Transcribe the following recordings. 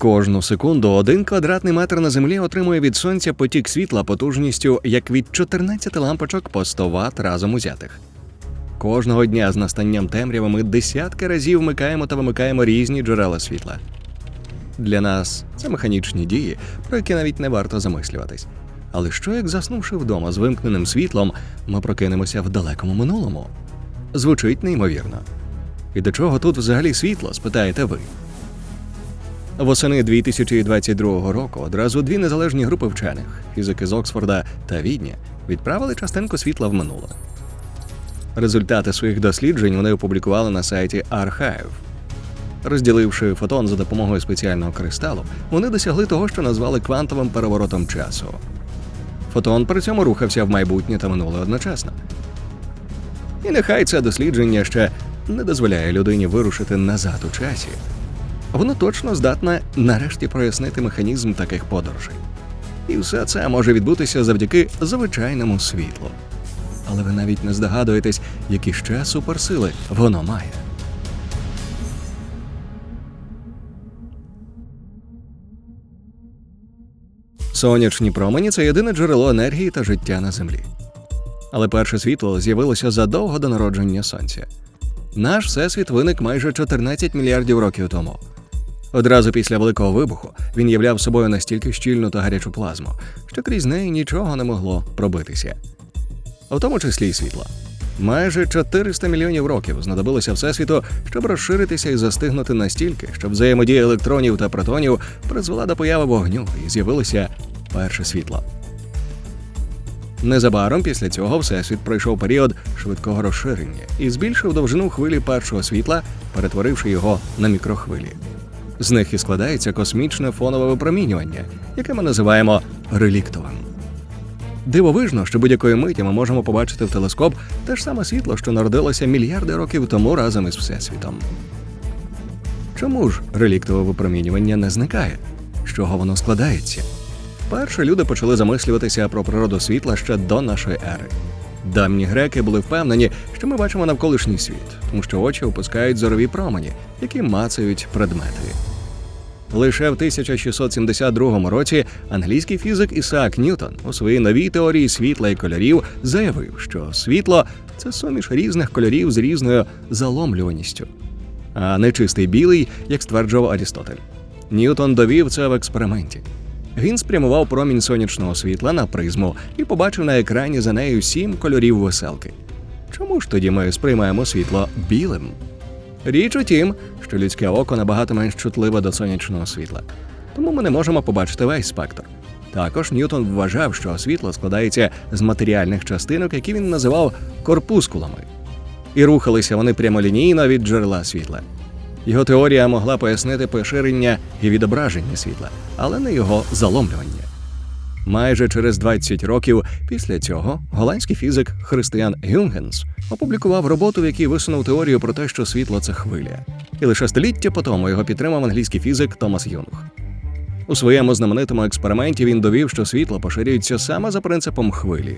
Кожну секунду один квадратний метр на землі отримує від сонця потік світла потужністю як від 14 лампочок по 100 Вт разом узятих. Кожного дня з настанням темряви ми десятки разів вмикаємо та вимикаємо різні джерела світла. Для нас це механічні дії, про які навіть не варто замислюватись. Але що як заснувши вдома з вимкненим світлом, ми прокинемося в далекому минулому? Звучить неймовірно. І до чого тут взагалі світло, спитаєте ви? Восени 2022 року одразу дві незалежні групи вчених фізики з Оксфорда та Відня відправили частинку світла в минуле. Результати своїх досліджень вони опублікували на сайті Archive. Розділивши фотон за допомогою спеціального кристалу, вони досягли того, що назвали квантовим переворотом часу. Фотон при цьому рухався в майбутнє та минуле одночасно. І нехай це дослідження ще не дозволяє людині вирушити назад у часі. Воно точно здатне нарешті прояснити механізм таких подорожей. І все це може відбутися завдяки звичайному світлу. Але ви навіть не здогадуєтесь, які ще суперсили воно має. Сонячні промені це єдине джерело енергії та життя на землі. Але перше світло з'явилося задовго до народження сонця. Наш всесвіт виник майже 14 мільярдів років тому. Одразу після великого вибуху він являв собою настільки щільну та гарячу плазму, що крізь неї нічого не могло пробитися, у тому числі й світло. Майже 400 мільйонів років знадобилося всесвіту, щоб розширитися і застигнути настільки, щоб взаємодія електронів та протонів призвела до появи вогню і з'явилося перше світло. Незабаром після цього всесвіт пройшов період швидкого розширення і збільшив довжину хвилі першого світла, перетворивши його на мікрохвилі. З них і складається космічне фонове випромінювання, яке ми називаємо реліктовим. Дивовижно, що будь-якої миті ми можемо побачити в телескоп те ж саме світло, що народилося мільярди років тому разом із Всесвітом. Чому ж реліктове випромінювання не зникає? З чого воно складається? Перше люди почали замислюватися про природу світла ще до нашої ери. Давні греки були впевнені, що ми бачимо навколишній світ, тому що очі опускають зорові промені, які мацають предмети. Лише в 1672 році англійський фізик Ісаак Ньютон у своїй новій теорії світла і кольорів заявив, що світло це суміш різних кольорів з різною заломлюваністю, а не чистий білий, як стверджував Арістотель. Ньютон довів це в експерименті. Він спрямував промінь сонячного світла на призму і побачив на екрані за нею сім кольорів веселки. Чому ж тоді ми сприймаємо світло білим? Річ у тім, що людське око набагато менш чутливе до сонячного світла, тому ми не можемо побачити весь спектр. Також Ньютон вважав, що світло складається з матеріальних частинок, які він називав корпускулами, і рухалися вони прямолінійно від джерела світла. Його теорія могла пояснити поширення і відображення світла, але не його заломлювання. Майже через 20 років після цього голландський фізик Християн Гюнгенс опублікував роботу, в якій висунув теорію про те, що світло це хвиля. І лише століття по тому його підтримав англійський фізик Томас Юнг. У своєму знаменитому експерименті він довів, що світло поширюється саме за принципом хвилі.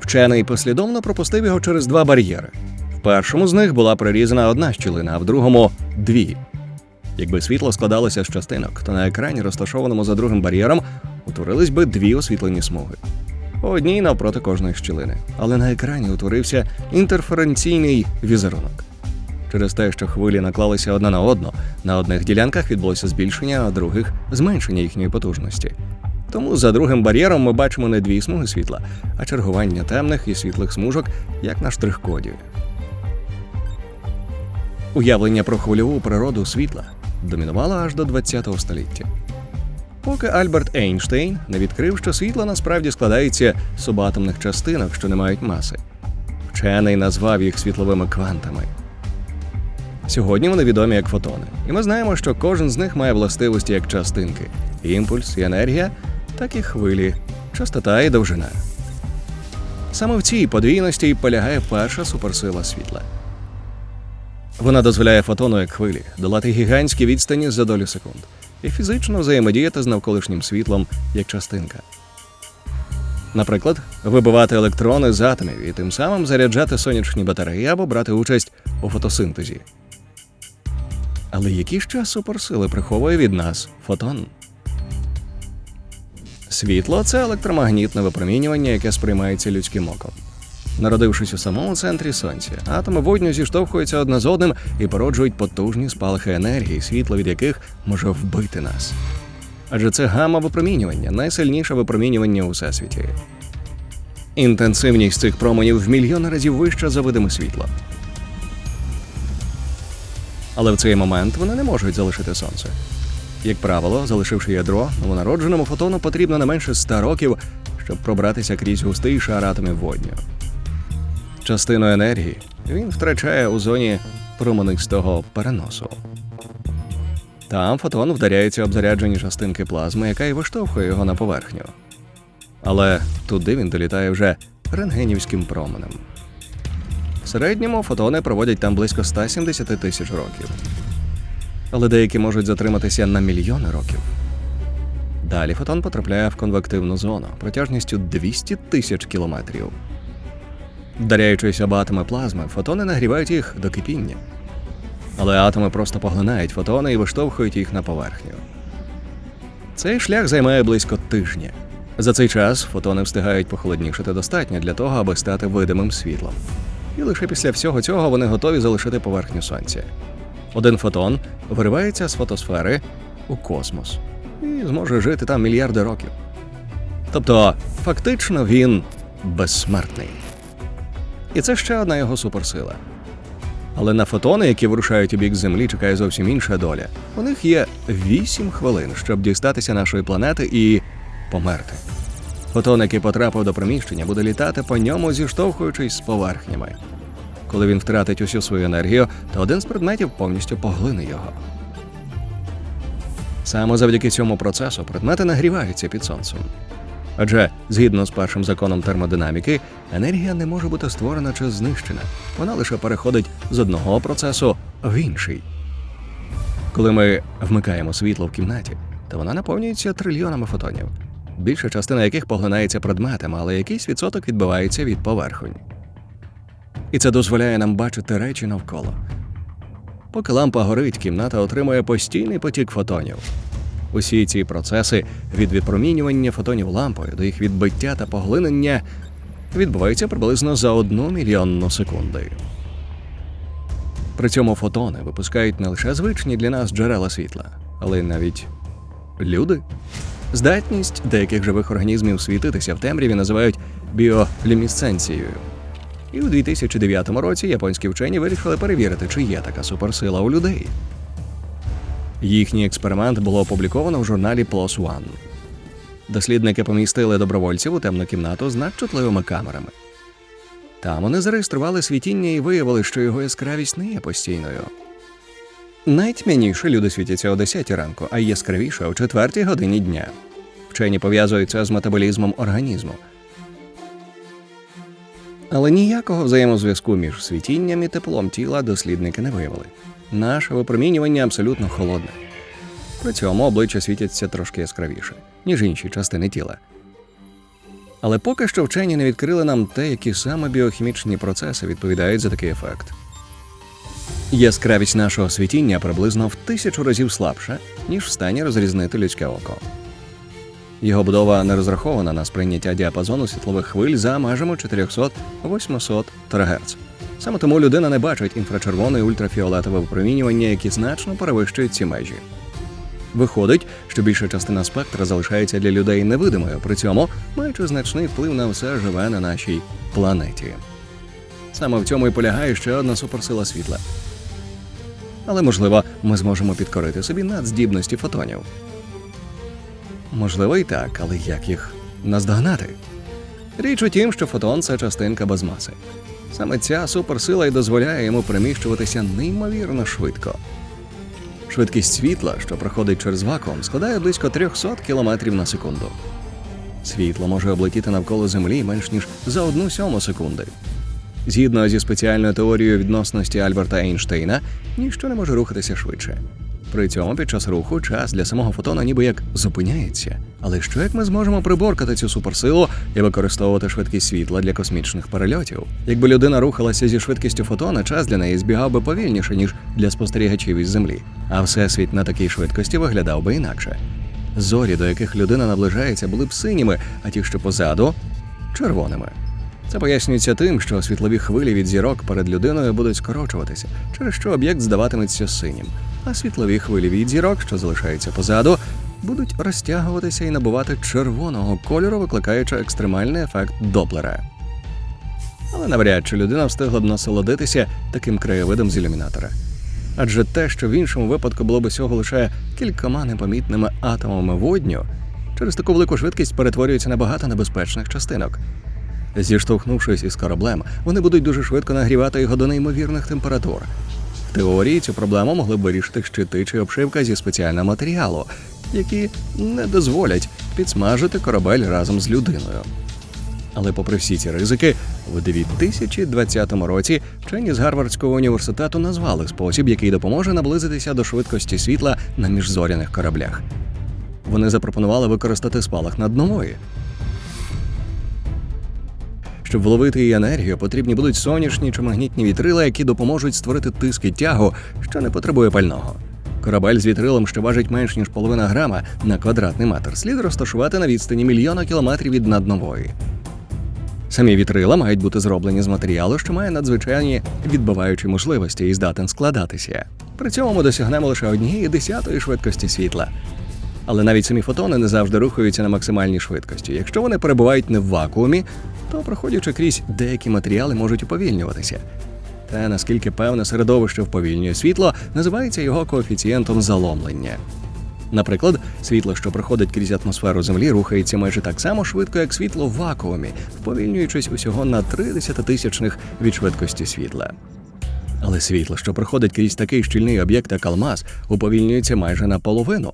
Вчений послідовно пропустив його через два бар'єри. В першому з них була прорізана одна щілина, а в другому дві. Якби світло складалося з частинок, то на екрані, розташованому за другим бар'єром, утворились би дві освітлені смуги. Одній навпроти кожної щілини. Але на екрані утворився інтерференційний візерунок. Через те, що хвилі наклалися одна на одну, на одних ділянках відбулося збільшення, а других зменшення їхньої потужності. Тому за другим бар'єром ми бачимо не дві смуги світла, а чергування темних і світлих смужок, як на штрих-коді. Уявлення про хвильову природу світла домінувало аж до ХХ століття. Поки Альберт Ейнштейн не відкрив, що світло насправді складається з субатомних частинок, що не мають маси. Вчений назвав їх світловими квантами. Сьогодні вони відомі як фотони, і ми знаємо, що кожен з них має властивості як частинки: імпульс і енергія, так і хвилі, частота і довжина. Саме в цій подвійності й полягає перша суперсила світла. Вона дозволяє фотону як хвилі долати гігантські відстані за долю секунд і фізично взаємодіяти з навколишнім світлом як частинка. Наприклад, вибивати електрони з атомів і тим самим заряджати сонячні батареї або брати участь у фотосинтезі. Але які ще суперсили приховує від нас фотон? Світло це електромагнітне випромінювання, яке сприймається людським оком. Народившись у самому центрі сонця, атоми водню зіштовхуються одне з одним і породжують потужні спалахи енергії, світло від яких може вбити нас. Адже це гамма випромінювання, найсильніше випромінювання у всесвіті. Інтенсивність цих променів в мільйони разів вища за видиме світло. Але в цей момент вони не можуть залишити сонце. Як правило, залишивши ядро, новонародженому фотону потрібно не менше 100 років, щоб пробратися крізь густий шар атомів водню. Частину енергії він втрачає у зоні променистого переносу. Там фотон вдаряється об заряджені частинки плазми, яка й виштовхує його на поверхню. Але туди він долітає вже рентгенівським променем. В середньому фотони проводять там близько 170 тисяч років. Але деякі можуть затриматися на мільйони років. Далі фотон потрапляє в конвективну зону протяжністю 200 тисяч кілометрів. Вдаряючись об атоми плазми, фотони нагрівають їх до кипіння. Але атоми просто поглинають фотони і виштовхують їх на поверхню. Цей шлях займає близько тижня. За цей час фотони встигають похолоднішити достатньо для того, аби стати видимим світлом. І лише після всього цього вони готові залишити поверхню сонця. Один фотон виривається з фотосфери у космос і зможе жити там мільярди років. Тобто, фактично, він безсмертний. І це ще одна його суперсила. Але на фотони, які вирушають у бік Землі, чекає зовсім інша доля. У них є 8 хвилин, щоб дістатися нашої планети і померти. Фотон, який потрапив до приміщення, буде літати по ньому, зіштовхуючись з поверхнями. Коли він втратить усю свою енергію, то один з предметів повністю поглине його. Саме завдяки цьому процесу предмети нагріваються під сонцем. Адже згідно з першим законом термодинаміки, енергія не може бути створена чи знищена, вона лише переходить з одного процесу в інший. Коли ми вмикаємо світло в кімнаті, то вона наповнюється трильйонами фотонів, більша частина яких поглинається предметами, але якийсь відсоток відбивається від поверхонь. І це дозволяє нам бачити речі навколо. Поки лампа горить, кімната отримує постійний потік фотонів. Усі ці процеси від відпромінювання фотонів лампою до їх відбиття та поглинення відбуваються приблизно за одну мільйонну секунди. При цьому фотони випускають не лише звичні для нас джерела світла, але й навіть люди. Здатність деяких живих організмів світитися в темряві називають біолюмісценцією. І у 2009 році японські вчені вирішили перевірити, чи є така суперсила у людей. Їхній експеримент було опубліковано в журналі PLOS ONE. Дослідники помістили добровольців у темну кімнату з надчутливими камерами. Там вони зареєстрували світіння і виявили, що його яскравість не є постійною. Найтьмяніше люди світяться о 10 ранку, а яскравіше о 4 годині дня. Вчені пов'язують це з метаболізмом організму. Але ніякого взаємозв'язку між світінням і теплом тіла дослідники не виявили. Наше випромінювання абсолютно холодне. При цьому обличчя світяться трошки яскравіше, ніж інші частини тіла. Але поки що вчені не відкрили нам те, які саме біохімічні процеси відповідають за такий ефект. Яскравість нашого світіння приблизно в тисячу разів слабша, ніж в стані розрізнити людське око. Його будова не розрахована на сприйняття діапазону світлових хвиль за межами 400-800 ТГц. Саме тому людина не бачить інфрачервоне і ультрафіолетове випромінювання, які значно перевищують ці межі. Виходить, що більша частина спектра залишається для людей невидимою, при цьому маючи значний вплив на все живе на нашій планеті. Саме в цьому і полягає ще одна суперсила світла. Але можливо, ми зможемо підкорити собі надздібності фотонів. Можливо, і так, але як їх наздогнати? Річ у тім, що фотон це частинка без маси. Саме ця суперсила й дозволяє йому переміщуватися неймовірно швидко. Швидкість світла, що проходить через вакуум, складає близько 300 км на секунду. Світло може облетіти навколо Землі менш ніж за одну сьому секунди. Згідно зі спеціальною теорією відносності Альберта Ейнштейна, ніщо не може рухатися швидше. При цьому під час руху час для самого фотона ніби як зупиняється. Але що як ми зможемо приборкати цю суперсилу і використовувати швидкість світла для космічних перельотів? Якби людина рухалася зі швидкістю фотона, час для неї збігав би повільніше, ніж для спостерігачів із землі, а всесвіт на такій швидкості виглядав би інакше. Зорі, до яких людина наближається, були б синіми, а ті, що позаду червоними. Це пояснюється тим, що світлові хвилі від зірок перед людиною будуть скорочуватися, через що об'єкт здаватиметься синім, а світлові хвилі від зірок, що залишаються позаду, будуть розтягуватися і набувати червоного кольору, викликаючи екстремальний ефект Доплера. Але навряд чи людина встигла б насолодитися таким краєвидом з ілюмінатора. Адже те, що в іншому випадку було б всього лише кількома непомітними атомами водню, через таку велику швидкість перетворюється на багато небезпечних частинок. Зіштовхнувшись із кораблем, вони будуть дуже швидко нагрівати його до неймовірних температур. Теорії цю проблему могли б вирішити щити чи обшивка зі спеціального матеріалу, які не дозволять підсмажити корабель разом з людиною. Але попри всі ці ризики, в 2020 році вчені з Гарвардського університету назвали спосіб, який допоможе наблизитися до швидкості світла на міжзоряних кораблях. Вони запропонували використати спалах над нової. Щоб вловити її енергію, потрібні будуть сонячні чи магнітні вітрила, які допоможуть створити тиск і тягу, що не потребує пального. Корабель з вітрилом, що важить менш ніж половина грама на квадратний метр, слід розташувати на відстані мільйона кілометрів від наднової. Самі вітрила мають бути зроблені з матеріалу, що має надзвичайні відбиваючі можливості і здатен складатися. При цьому ми досягнемо лише однієї десятої швидкості світла. Але навіть самі фотони не завжди рухаються на максимальній швидкості. Якщо вони перебувають не в вакуумі, то проходячи крізь деякі матеріали можуть уповільнюватися. Те, наскільки певне середовище вповільнює світло, називається його коефіцієнтом заломлення. Наприклад, світло, що проходить крізь атмосферу Землі, рухається майже так само швидко, як світло в вакуумі, вповільнюючись усього на 3 десятитисячних від швидкості світла. Але світло, що проходить крізь такий щільний об'єкт, як алмаз, уповільнюється майже наполовину.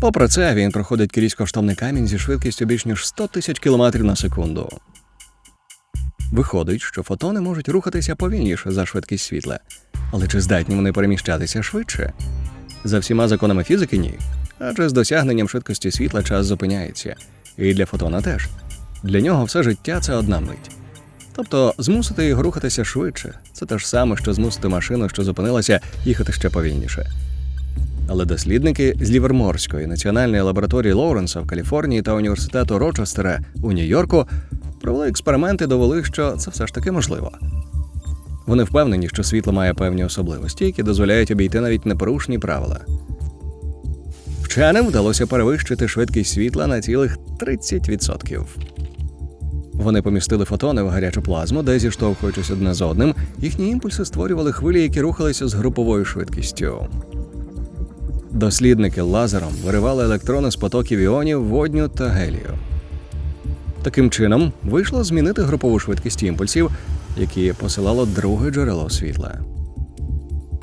Попри це, він проходить крізь коштовний камінь зі швидкістю більш ніж 100 тисяч кілометрів на секунду. Виходить, що фотони можуть рухатися повільніше за швидкість світла. Але чи здатні вони переміщатися швидше? За всіма законами фізики ні. Адже з досягненням швидкості світла час зупиняється. І для фотона теж. Для нього все життя це одна мить. Тобто змусити його рухатися швидше це те ж саме, що змусити машину, що зупинилася, їхати ще повільніше. Але дослідники з Ліверморської національної лабораторії Лоуренса в Каліфорнії та університету Рочестера у Нью-Йорку провели експерименти, довели, що це все ж таки можливо. Вони впевнені, що світло має певні особливості, які дозволяють обійти навіть непорушні правила. Вченим вдалося перевищити швидкість світла на цілих 30%. Вони помістили фотони в гарячу плазму, де, зіштовхуючись одне з одним, їхні імпульси створювали хвилі, які рухалися з груповою швидкістю. Дослідники лазером виривали електрони з потоків іонів, водню та гелію. Таким чином, вийшло змінити групову швидкість імпульсів, які посилало друге джерело світла.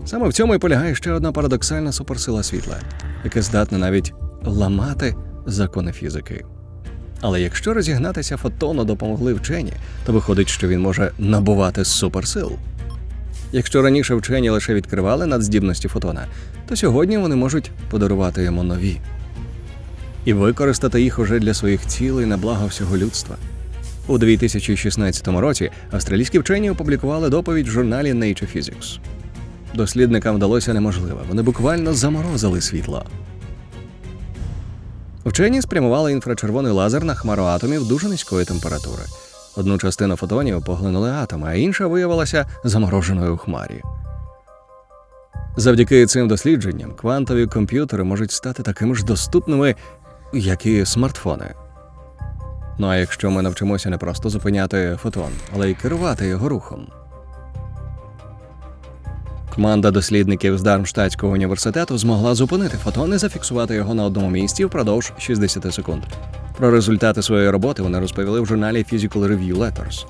Саме в цьому і полягає ще одна парадоксальна суперсила світла, яке здатне навіть ламати закони фізики. Але якщо розігнатися фотону допомогли вчені, то виходить, що він може набувати суперсил. Якщо раніше вчені лише відкривали надздібності фотона, то сьогодні вони можуть подарувати йому нові і використати їх уже для своїх цілей на благо всього людства. У 2016 році австралійські вчені опублікували доповідь в журналі Nature Physics. Дослідникам вдалося неможливе, вони буквально заморозили світло. Вчені спрямували інфрачервоний лазер на хмару атомів дуже низької температури. Одну частину фотонів поглинули атоми, а інша виявилася замороженою у хмарі. Завдяки цим дослідженням квантові комп'ютери можуть стати такими ж доступними, як і смартфони. Ну а якщо ми навчимося не просто зупиняти фотон, але й керувати його рухом. Команда дослідників з Дармштадтського університету змогла зупинити фотон і зафіксувати його на одному місці впродовж 60 секунд. Про результати своєї роботи вони розповіли в журналі Physical Review Letters.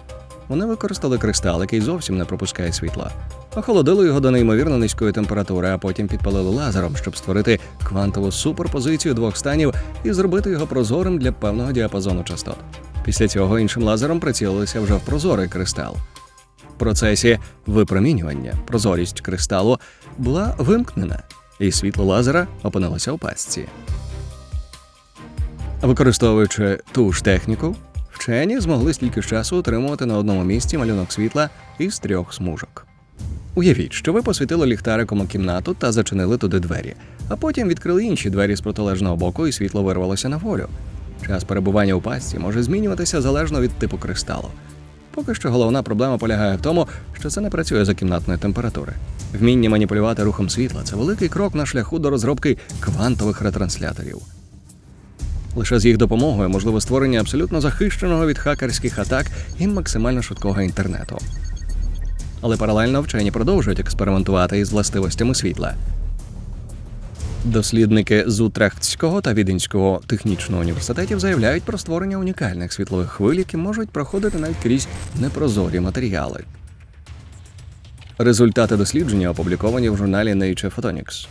Вони використали кристал, який зовсім не пропускає світла, охолодили його до неймовірно низької температури, а потім підпалили лазером, щоб створити квантову суперпозицію двох станів і зробити його прозорим для певного діапазону частот. Після цього іншим лазером прицілилися вже в прозорий кристал. В процесі випромінювання прозорість кристалу була вимкнена, і світло лазера опинилося у пастці. Використовуючи ту ж техніку, вчені змогли стільки часу утримувати на одному місці малюнок світла із трьох смужок. Уявіть, що ви посвітили ліхтариком у кімнату та зачинили туди двері, а потім відкрили інші двері з протилежного боку, і світло вирвалося на волю. Час перебування у пастці може змінюватися залежно від типу кристалу. Поки що головна проблема полягає в тому, що це не працює за кімнатної температури. Вміння маніпулювати рухом світла це великий крок на шляху до розробки квантових ретрансляторів. Лише з їх допомогою можливо створення абсолютно захищеного від хакерських атак і максимально швидкого інтернету. Але паралельно вчені продовжують експериментувати із властивостями світла. Дослідники з Утрехтського та Віденського технічного університетів заявляють про створення унікальних світлових хвиль, які можуть проходити навіть крізь непрозорі матеріали. Результати дослідження опубліковані в журналі Nature Photonics.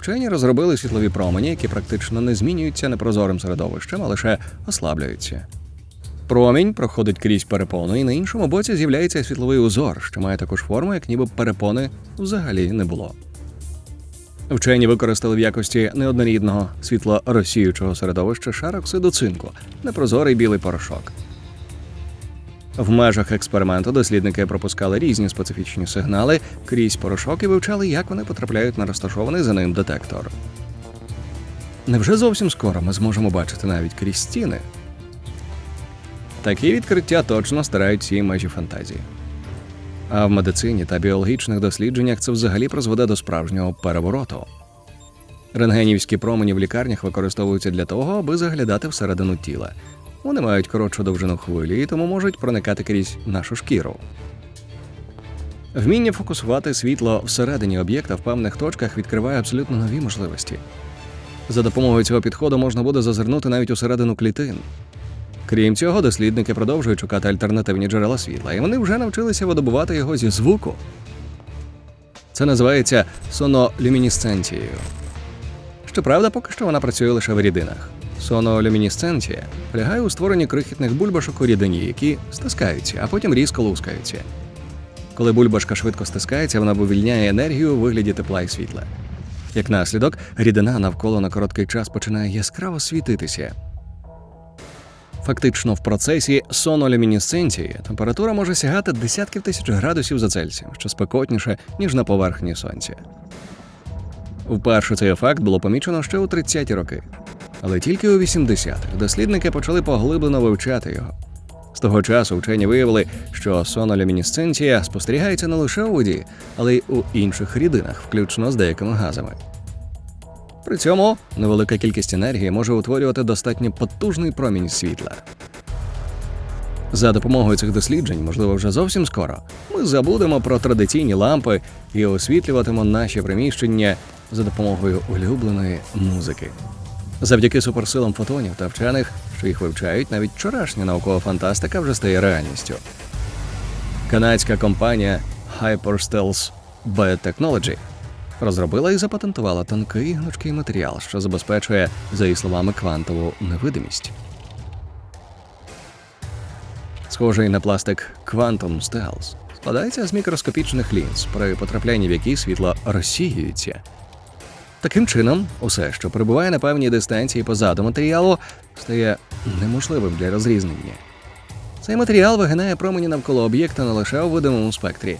Вчені розробили світлові промені, які практично не змінюються непрозорим середовищем, а лише ослаблюються. Промінь проходить крізь перепону, і на іншому боці з'являється світловий узор, що має таку форму, як ніби перепони взагалі не було. Вчені використали в якості неоднорідного світлорозсіючого середовища шар оксиду цинку, непрозорий білий порошок. В межах експерименту дослідники пропускали різні специфічні сигнали крізь порошок і вивчали, як вони потрапляють на розташований за ним детектор. Невже зовсім скоро ми зможемо бачити навіть крізь стіни? Такі відкриття точно стирають всі межі фантазії. А в медицині та біологічних дослідженнях це взагалі призведе до справжнього перевороту. Рентгенівські промені в лікарнях використовуються для того, аби заглядати всередину тіла. Вони мають коротшу довжину хвилі і тому можуть проникати крізь нашу шкіру. Вміння фокусувати світло всередині об'єкта в певних точках відкриває абсолютно нові можливості. За допомогою цього підходу можна буде зазирнути навіть усередину клітин. Крім цього, дослідники продовжують шукати альтернативні джерела світла, і вони вже навчилися видобувати його зі звуку. Це називається сонолюмінесценцією. Щоправда, поки що вона працює лише в рідинах. Сонолюмінесценція полягає у створенні крихітних бульбашок у рідині, які стискаються, а потім різко лускаються. Коли бульбашка швидко стискається, вона вивільняє енергію у вигляді тепла і світла. Як наслідок, рідина навколо на короткий час починає яскраво світитися. Фактично, в процесі сонолюмінесценції температура може сягати десятків тисяч градусів за Цельсієм, що спекотніше, ніж на поверхні сонця. Вперше цей ефект було помічено ще у 30-ті роки. Але тільки у 80-х дослідники почали поглиблено вивчати його. З того часу вчені виявили, що сонолюмінесценція спостерігається не лише у воді, але й у інших рідинах, включно з деякими газами. При цьому невелика кількість енергії може утворювати достатньо потужний промінь світла. За допомогою цих досліджень, можливо, вже зовсім скоро, ми забудемо про традиційні лампи і освітлюватимемо наші приміщення за допомогою улюбленої музики. Завдяки суперсилам фотонів та вчених, що їх вивчають, навіть вчорашня наукова фантастика вже стає реальністю. Канадська компанія Hyperstealth Biotechnology розробила і запатентувала тонкий гнучкий матеріал, що забезпечує, за її словами, квантову невидимість. Схожий на пластик Quantum Stealth складається з мікроскопічних лінз, при потраплянні в які світло розсіюється. Таким чином, усе, що перебуває на певній дистанції позаду матеріалу, стає неможливим для розрізнення. Цей матеріал вигинає промені навколо об'єкта не лише у видимому спектрі,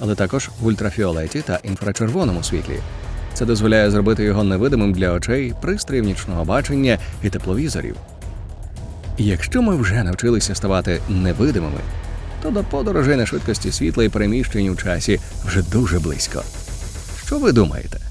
але також в ультрафіолеті та інфрачервоному світлі. Це дозволяє зробити його невидимим для очей, пристроїв нічного бачення і тепловізорів. Якщо ми вже навчилися ставати невидимими, то до подорожей на швидкості світла і переміщень у часі вже дуже близько. Що ви думаєте?